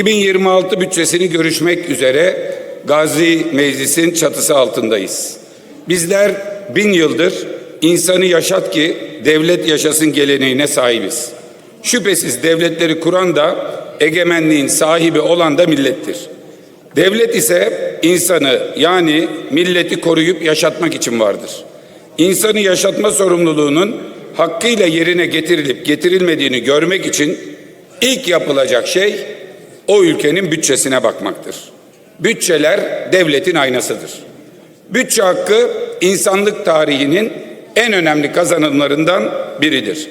2026 bütçesini görüşmek üzere Gazi Meclis'in çatısı altındayız. Bizler bin yıldır insanı yaşat ki devlet yaşasın geleneğine sahibiz. Şüphesiz devletleri kuran da egemenliğin sahibi olan da millettir. Devlet ise insanı yani milleti koruyup yaşatmak için vardır. İnsanı yaşatma sorumluluğunun hakkıyla yerine getirilip getirilmediğini görmek için ilk yapılacak şey o ülkenin bütçesine bakmaktır. Bütçeler devletin aynasıdır. Bütçe hakkı insanlık tarihinin en önemli kazanımlarından biridir.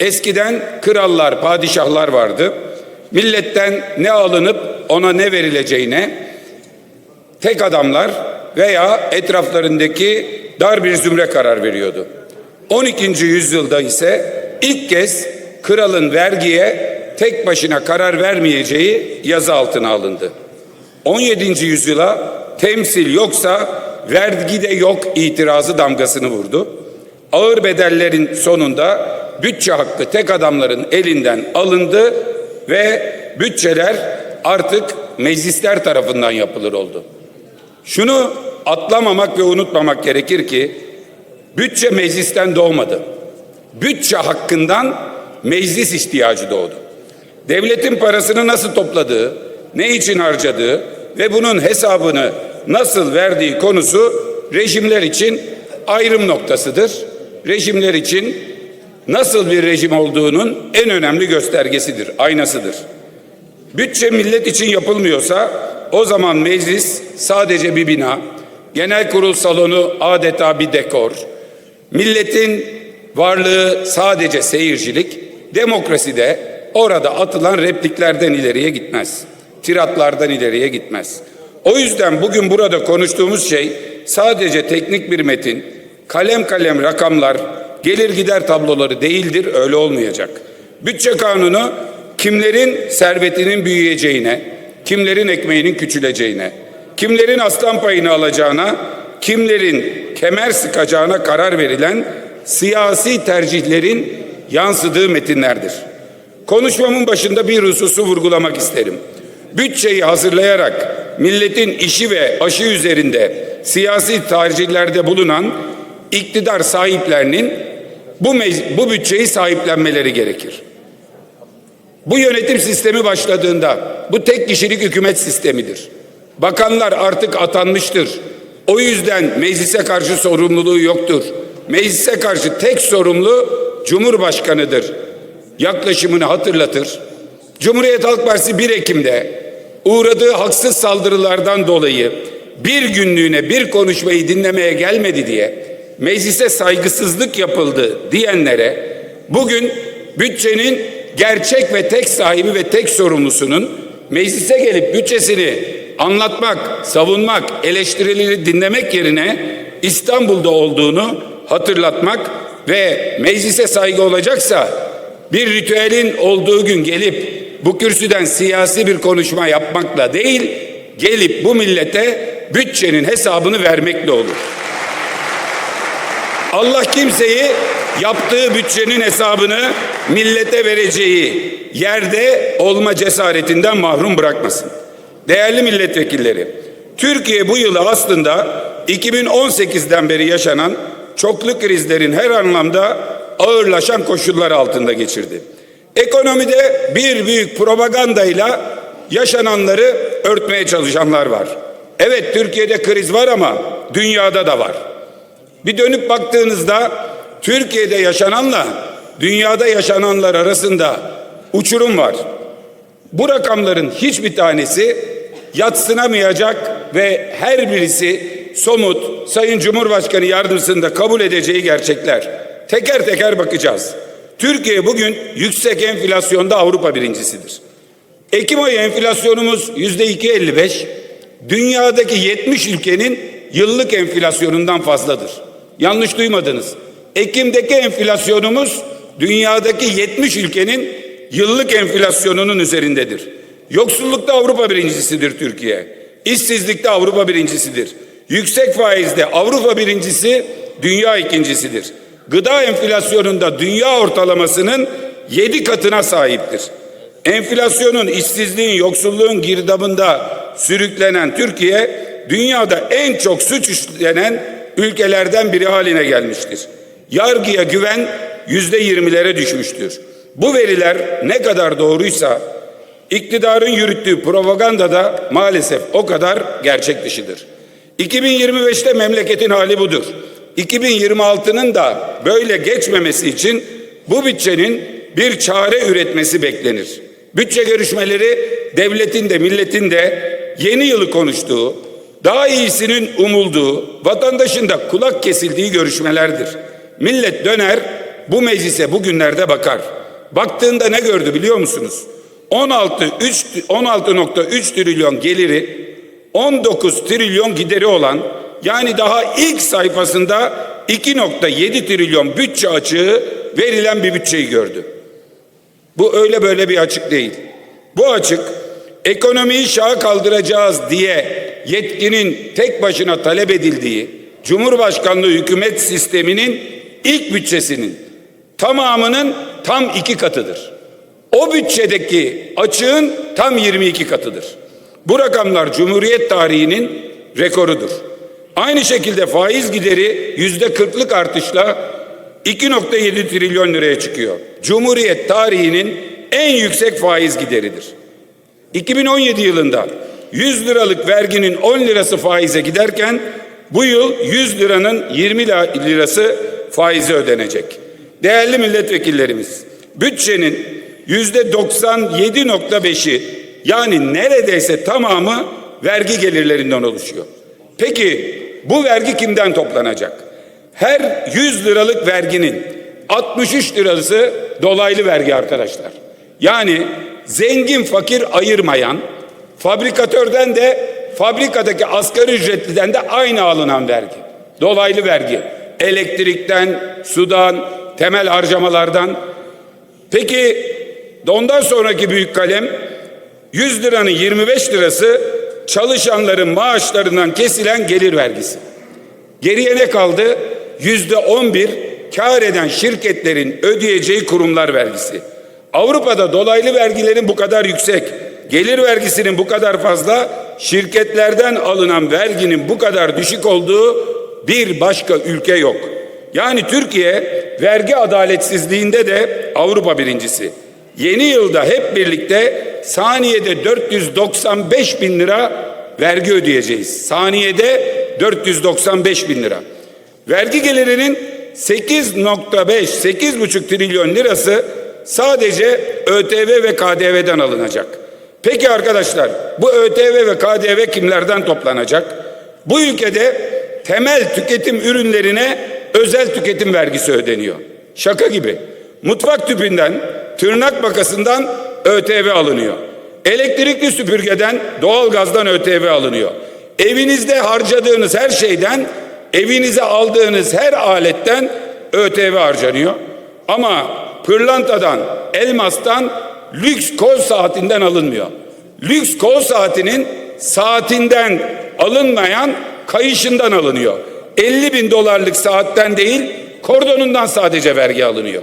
Eskiden krallar, padişahlar vardı. Milletten ne alınıp ona ne verileceğine tek adamlar veya etraflarındaki dar bir zümre karar veriyordu. 12. yüzyılda ise ilk kez kralın vergiye tek başına karar vermeyeceği yazı altına alındı. 17. yüzyıla temsil yoksa vergi de yok itirazı damgasını vurdu. Ağır bedellerin sonunda bütçe hakkı tek adamların elinden alındı ve bütçeler artık meclisler tarafından yapılır oldu. Şunu atlamamak ve unutmamak gerekir ki bütçe meclisten doğmadı. Bütçe hakkından meclis ihtiyacı doğdu. Devletin parasını nasıl topladığı, ne için harcadığı ve bunun hesabını nasıl verdiği konusu rejimler için ayrım noktasıdır. Rejimler için nasıl bir rejim olduğunun en önemli göstergesidir, aynasıdır. Bütçe millet için yapılmıyorsa o zaman meclis sadece bir bina, genel kurul salonu adeta bir dekor, milletin varlığı sadece seyircilik, demokrasi de orada atılan repliklerden ileriye gitmez. Tiratlardan ileriye gitmez. O yüzden bugün burada konuştuğumuz şey sadece teknik bir metin, kalem kalem rakamlar, gelir gider tabloları değildir, öyle olmayacak. Bütçe kanunu kimlerin servetinin büyüyeceğine, kimlerin ekmeğinin küçüleceğine, kimlerin aslan payını alacağına, kimlerin kemer sıkacağına karar verilen siyasi tercihlerin yansıdığı metinlerdir. Konuşmamın başında bir hususu vurgulamak isterim. Bütçeyi hazırlayarak milletin işi ve aşı üzerinde siyasi tercihlerde bulunan iktidar sahiplerinin bu, bu bütçeyi sahiplenmeleri gerekir. Bu yönetim sistemi başladığında bu tek kişilik hükümet sistemidir. Bakanlar artık atanmıştır. O yüzden meclise karşı sorumluluğu yoktur. Meclise karşı tek sorumlu Cumhurbaşkanıdır. Yaklaşımını hatırlatır. Cumhuriyet Halk Partisi 1 Ekim'de uğradığı haksız saldırılardan dolayı bir günlüğüne bir konuşmayı dinlemeye gelmedi diye meclise saygısızlık yapıldı diyenlere bugün bütçenin gerçek ve tek sahibi ve tek sorumlusunun meclise gelip bütçesini anlatmak, savunmak, eleştirileri dinlemek yerine İstanbul'da olduğunu hatırlatmak ve meclise saygı olacaksa bir ritüelin olduğu gün gelip bu kürsüden siyasi bir konuşma yapmakla değil, gelip bu millete bütçenin hesabını vermekle olur. Allah kimseyi yaptığı bütçenin hesabını millete vereceği yerde olma cesaretinden mahrum bırakmasın. Değerli milletvekilleri, Türkiye bu yılı aslında 2018'den beri yaşanan çoklu krizlerin her anlamda ağırlaşan koşullar altında geçirdi. Ekonomide bir büyük propagandayla yaşananları örtmeye çalışanlar var. Evet Türkiye'de kriz var ama dünyada da var. Bir dönüp baktığınızda Türkiye'de yaşananla dünyada yaşananlar arasında uçurum var. Bu rakamların hiçbir tanesi yatsınamayacak ve her birisi somut Sayın Cumhurbaşkanı yardımcısında kabul edeceği gerçekler. Teker teker bakacağız. Türkiye bugün yüksek enflasyonda Avrupa birincisidir. Ekim ayı enflasyonumuz yüzde 2.55. Dünyadaki 70 ülkenin yıllık enflasyonundan fazladır. Yanlış duymadınız. Ekim'deki enflasyonumuz dünyadaki 70 ülkenin yıllık enflasyonunun üzerindedir. Yoksullukta Avrupa birincisidir Türkiye. İşsizlikte Avrupa birincisidir. Yüksek faizde Avrupa birincisi, dünya ikincisidir. Gıda enflasyonunda dünya ortalamasının 7 katına sahiptir. Enflasyonun, işsizliğin, yoksulluğun girdabında sürüklenen Türkiye, dünyada en çok suç işlenen ülkelerden biri haline gelmiştir. Yargıya güven yüzde yirmilere düşmüştür. Bu veriler ne kadar doğruysa iktidarın yürüttüğü propaganda da maalesef o kadar gerçek dışıdır. 2025'te memleketin hali budur. 2026'nın da böyle geçmemesi için bu bütçenin bir çare üretmesi beklenir. Bütçe görüşmeleri devletin de milletin de yeni yılı konuştuğu, daha iyisinin umulduğu, vatandaşın da kulak kesildiği görüşmelerdir. Millet döner bu meclise bugünlerde bakar. Baktığında ne gördü biliyor musunuz? 16 3 16.3 trilyon geliri 19 trilyon gideri olan yani daha ilk sayfasında 2.7 trilyon bütçe açığı verilen bir bütçeyi gördü. Bu öyle böyle bir açık değil. Bu açık ekonomiyi şaha kaldıracağız diye yetkinin tek başına talep edildiği Cumhurbaşkanlığı hükümet sisteminin ilk bütçesinin tamamının tam iki katıdır. O bütçedeki açığın tam 22 katıdır. Bu rakamlar Cumhuriyet tarihinin rekorudur. Aynı şekilde faiz gideri yüzde kırklık artışla 2.7 trilyon liraya çıkıyor. Cumhuriyet tarihinin en yüksek faiz gideridir. 2017 yılında 100 liralık verginin 10 lirası faize giderken bu yıl 100 liranın 20 lirası faize ödenecek. Değerli milletvekillerimiz, bütçenin yüzde 97.5'i yani neredeyse tamamı vergi gelirlerinden oluşuyor. Peki bu vergi kimden toplanacak? Her 100 liralık verginin 63 lirası dolaylı vergi arkadaşlar. Yani zengin fakir ayırmayan, fabrikatörden de fabrikadaki asgari ücretliden de aynı alınan vergi. Dolaylı vergi. Elektrikten, sudan, temel harcamalardan. Peki ondan sonraki büyük kalem 100 liranın 25 lirası çalışanların maaşlarından kesilen gelir vergisi. Geriye ne kaldı? Yüzde 11 kar eden şirketlerin ödeyeceği kurumlar vergisi. Avrupa'da dolaylı vergilerin bu kadar yüksek, gelir vergisinin bu kadar fazla, şirketlerden alınan verginin bu kadar düşük olduğu bir başka ülke yok. Yani Türkiye vergi adaletsizliğinde de Avrupa birincisi. Yeni yılda hep birlikte saniyede 495 bin lira vergi ödeyeceğiz. Saniyede 495 bin lira. Vergi gelirinin 8.5 8,5 trilyon lirası sadece ÖTV ve KDV'den alınacak. Peki arkadaşlar bu ÖTV ve KDV kimlerden toplanacak? Bu ülkede temel tüketim ürünlerine özel tüketim vergisi ödeniyor. Şaka gibi. Mutfak tüpünden, tırnak makasından ÖTV alınıyor. Elektrikli süpürgeden, doğalgazdan ÖTV alınıyor. Evinizde harcadığınız her şeyden, evinize aldığınız her aletten ÖTV harcanıyor. Ama pırlantadan, elmastan, lüks kol saatinden alınmıyor. Lüks kol saatinin saatinden alınmayan kayışından alınıyor. 50 bin dolarlık saatten değil, kordonundan sadece vergi alınıyor.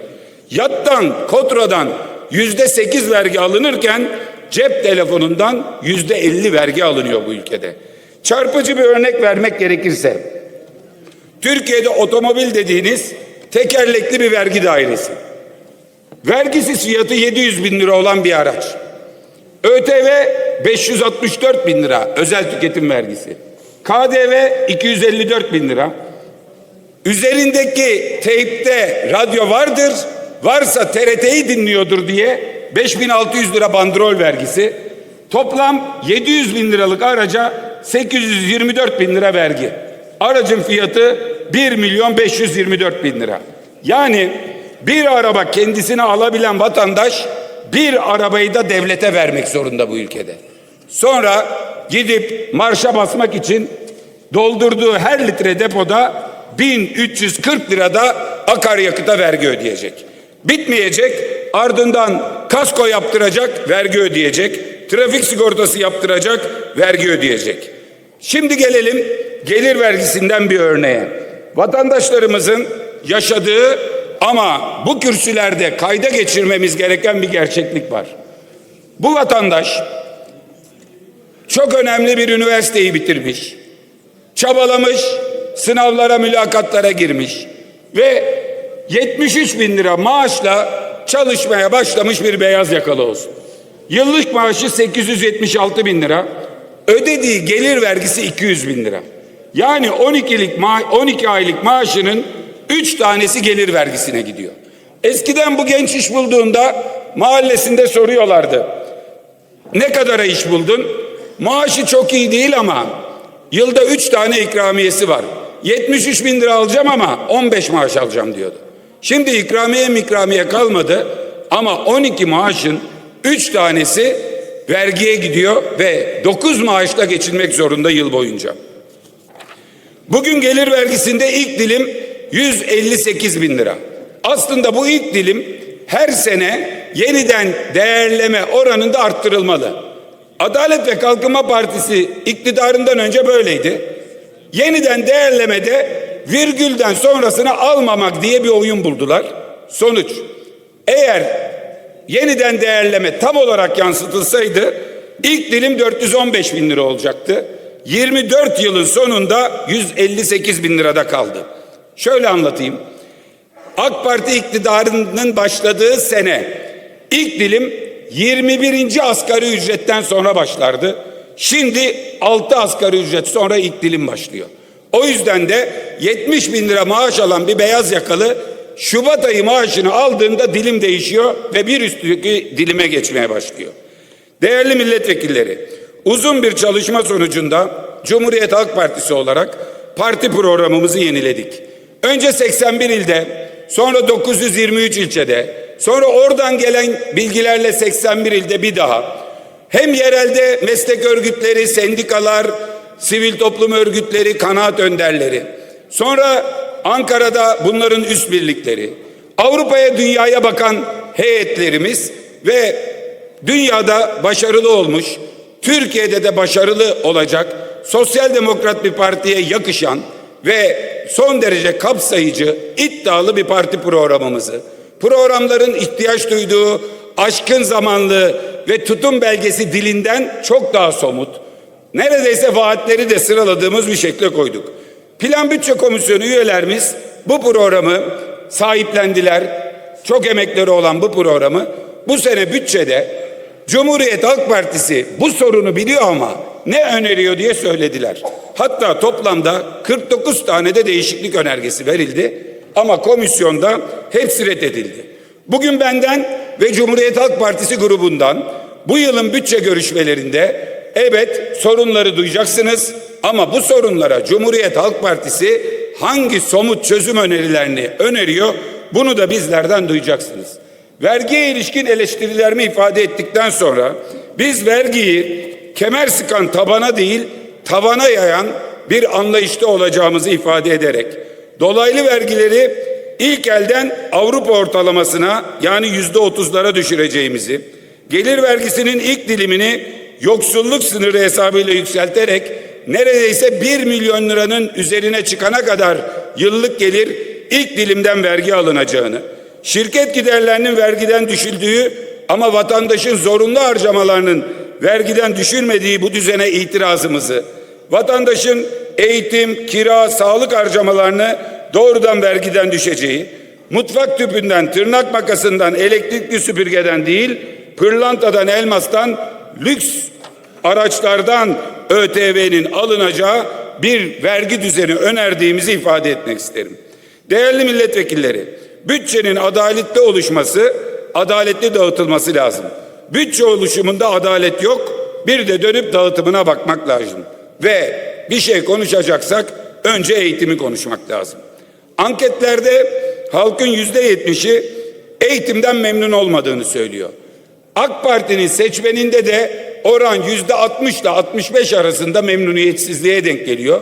Yattan, kotradan yüzde sekiz vergi alınırken cep telefonundan yüzde elli vergi alınıyor bu ülkede. Çarpıcı bir örnek vermek gerekirse, Türkiye'de otomobil dediğiniz tekerlekli bir vergi dairesi. Vergisiz fiyatı 700 bin lira olan bir araç. ÖTV 564 bin lira özel tüketim vergisi. KDV 254 bin lira. Üzerindeki teypte radyo vardır. Varsa TRT'yi dinliyordur diye 5600 lira bandrol vergisi. Toplam 700 bin liralık araca 824 bin lira vergi. Aracın fiyatı 1 milyon 524 bin lira. Yani bir araba kendisine alabilen vatandaş bir arabayı da devlete vermek zorunda bu ülkede. Sonra gidip marşa basmak için doldurduğu her litre depoda 1340 lirada akaryakıta vergi ödeyecek. Bitmeyecek ardından kasko yaptıracak vergi ödeyecek. Trafik sigortası yaptıracak vergi ödeyecek. Şimdi gelelim gelir vergisinden bir örneğe. Vatandaşlarımızın yaşadığı ama bu kürsülerde kayda geçirmemiz gereken bir gerçeklik var. Bu vatandaş çok önemli bir üniversiteyi bitirmiş. Çabalamış, sınavlara, mülakatlara girmiş ve 73 bin lira maaşla çalışmaya başlamış bir beyaz yakalı olsun. Yıllık maaşı 876 bin lira, ödediği gelir vergisi 200 bin lira. Yani 12'lik ma 12 aylık maaşının 3 tanesi gelir vergisine gidiyor. Eskiden bu genç iş bulduğunda mahallesinde soruyorlardı. Ne kadara iş buldun? Maaşı çok iyi değil ama yılda 3 tane ikramiyesi var. 73 bin lira alacağım ama 15 maaş alacağım diyordu. Şimdi ikramiye mikramiye kalmadı ama 12 maaşın 3 tanesi vergiye gidiyor ve 9 maaşla geçinmek zorunda yıl boyunca. Bugün gelir vergisinde ilk dilim 158 bin lira. Aslında bu ilk dilim her sene yeniden değerleme oranında arttırılmalı. Adalet ve Kalkınma Partisi iktidarından önce böyleydi. Yeniden değerlemede virgülden sonrasını almamak diye bir oyun buldular. Sonuç eğer yeniden değerleme tam olarak yansıtılsaydı ilk dilim 415 bin lira olacaktı. 24 yılın sonunda 158 bin lirada kaldı. Şöyle anlatayım. AK Parti iktidarının başladığı sene ilk dilim 21. asgari ücretten sonra başlardı. Şimdi 6 asgari ücret sonra ilk dilim başlıyor. O yüzden de 70 bin lira maaş alan bir beyaz yakalı Şubat ayı maaşını aldığında dilim değişiyor ve bir üstteki dilime geçmeye başlıyor. Değerli milletvekilleri, uzun bir çalışma sonucunda Cumhuriyet Halk Partisi olarak parti programımızı yeniledik. Önce 81 ilde, sonra 923 ilçede, sonra oradan gelen bilgilerle 81 ilde bir daha hem yerelde meslek örgütleri, sendikalar, sivil toplum örgütleri, kanaat önderleri, sonra Ankara'da bunların üst birlikleri, Avrupa'ya dünyaya bakan heyetlerimiz ve dünyada başarılı olmuş, Türkiye'de de başarılı olacak sosyal demokrat bir partiye yakışan ve son derece kapsayıcı, iddialı bir parti programımızı, programların ihtiyaç duyduğu aşkın zamanlı ve tutum belgesi dilinden çok daha somut, neredeyse vaatleri de sıraladığımız bir şekle koyduk. Plan Bütçe Komisyonu üyelerimiz bu programı sahiplendiler. Çok emekleri olan bu programı bu sene bütçede Cumhuriyet Halk Partisi bu sorunu biliyor ama ne öneriyor diye söylediler. Hatta toplamda 49 tane de değişiklik önergesi verildi ama komisyonda hepsi reddedildi. Bugün benden ve Cumhuriyet Halk Partisi grubundan bu yılın bütçe görüşmelerinde evet sorunları duyacaksınız ama bu sorunlara Cumhuriyet Halk Partisi hangi somut çözüm önerilerini öneriyor bunu da bizlerden duyacaksınız. Vergiye ilişkin eleştirilerimi ifade ettikten sonra biz vergiyi kemer sıkan tabana değil tavana yayan bir anlayışta olacağımızı ifade ederek dolaylı vergileri ilk elden Avrupa ortalamasına yani yüzde otuzlara düşüreceğimizi, gelir vergisinin ilk dilimini yoksulluk sınırı hesabıyla yükselterek neredeyse 1 milyon liranın üzerine çıkana kadar yıllık gelir ilk dilimden vergi alınacağını, şirket giderlerinin vergiden düşüldüğü ama vatandaşın zorunlu harcamalarının vergiden düşülmediği bu düzene itirazımızı, vatandaşın eğitim, kira, sağlık harcamalarını doğrudan vergiden düşeceği, mutfak tüpünden, tırnak makasından, elektrikli süpürgeden değil, pırlantadan, elmastan, lüks araçlardan ÖTV'nin alınacağı bir vergi düzeni önerdiğimizi ifade etmek isterim. Değerli milletvekilleri, bütçenin adaletli oluşması, adaletli dağıtılması lazım. Bütçe oluşumunda adalet yok, bir de dönüp dağıtımına bakmak lazım. Ve bir şey konuşacaksak önce eğitimi konuşmak lazım. Anketlerde halkın yüzde yetmişi eğitimden memnun olmadığını söylüyor. AK Parti'nin seçmeninde de oran yüzde 60 ile 65 arasında memnuniyetsizliğe denk geliyor.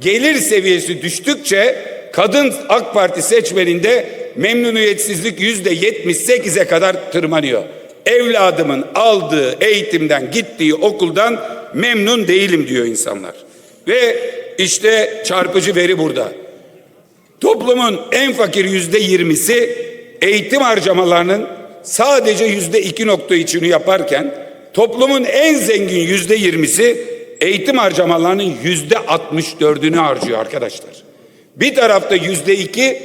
Gelir seviyesi düştükçe kadın AK Parti seçmeninde memnuniyetsizlik yüzde 78'e kadar tırmanıyor. Evladımın aldığı eğitimden gittiği okuldan memnun değilim diyor insanlar. Ve işte çarpıcı veri burada. Toplumun en fakir yüzde yirmisi eğitim harcamalarının sadece yüzde iki nokta içini yaparken toplumun en zengin yüzde yirmisi eğitim harcamalarının yüzde altmış dördünü harcıyor arkadaşlar. Bir tarafta yüzde iki,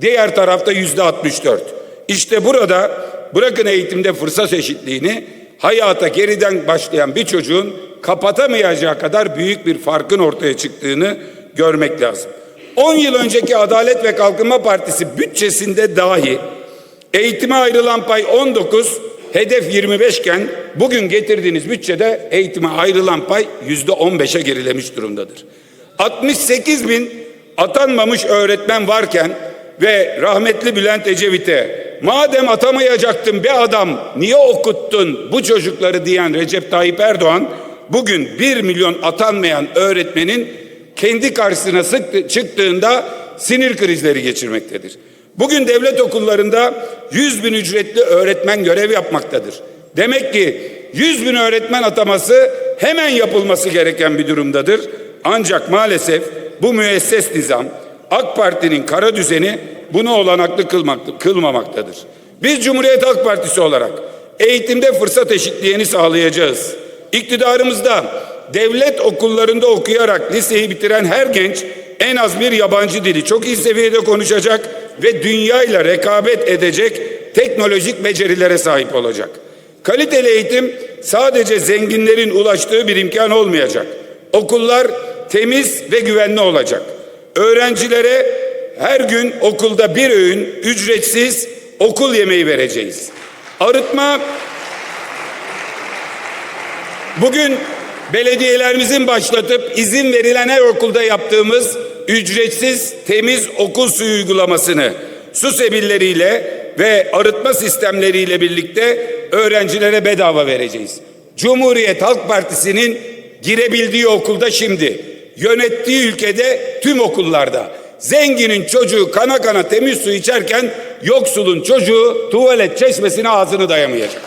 diğer tarafta yüzde altmış dört. İşte burada bırakın eğitimde fırsat eşitliğini hayata geriden başlayan bir çocuğun kapatamayacağı kadar büyük bir farkın ortaya çıktığını görmek lazım. 10 yıl önceki Adalet ve Kalkınma Partisi bütçesinde dahi eğitime ayrılan pay 19, hedef 25 iken bugün getirdiğiniz bütçede eğitime ayrılan pay yüzde 15'e gerilemiş durumdadır. 68 bin atanmamış öğretmen varken ve rahmetli Bülent Ecevit'e madem atamayacaktın be adam niye okuttun bu çocukları diyen Recep Tayyip Erdoğan bugün 1 milyon atanmayan öğretmenin kendi karşısına sıktı, çıktığında sinir krizleri geçirmektedir. Bugün devlet okullarında 100 bin ücretli öğretmen görev yapmaktadır. Demek ki 100 bin öğretmen ataması hemen yapılması gereken bir durumdadır. Ancak maalesef bu müesses nizam AK Parti'nin kara düzeni bunu olanaklı kılmak, kılmamaktadır. Biz Cumhuriyet Halk Partisi olarak eğitimde fırsat eşitliğini sağlayacağız. İktidarımızda devlet okullarında okuyarak liseyi bitiren her genç en az bir yabancı dili çok iyi seviyede konuşacak ve dünyayla rekabet edecek teknolojik becerilere sahip olacak. Kaliteli eğitim sadece zenginlerin ulaştığı bir imkan olmayacak. Okullar temiz ve güvenli olacak. Öğrencilere her gün okulda bir öğün ücretsiz okul yemeği vereceğiz. Arıtma Bugün belediyelerimizin başlatıp izin verilen her okulda yaptığımız ücretsiz temiz okul suyu uygulamasını su sebilleriyle ve arıtma sistemleriyle birlikte öğrencilere bedava vereceğiz. Cumhuriyet Halk Partisi'nin girebildiği okulda şimdi, yönettiği ülkede tüm okullarda zenginin çocuğu kana kana temiz su içerken yoksulun çocuğu tuvalet çeşmesine ağzını dayamayacak.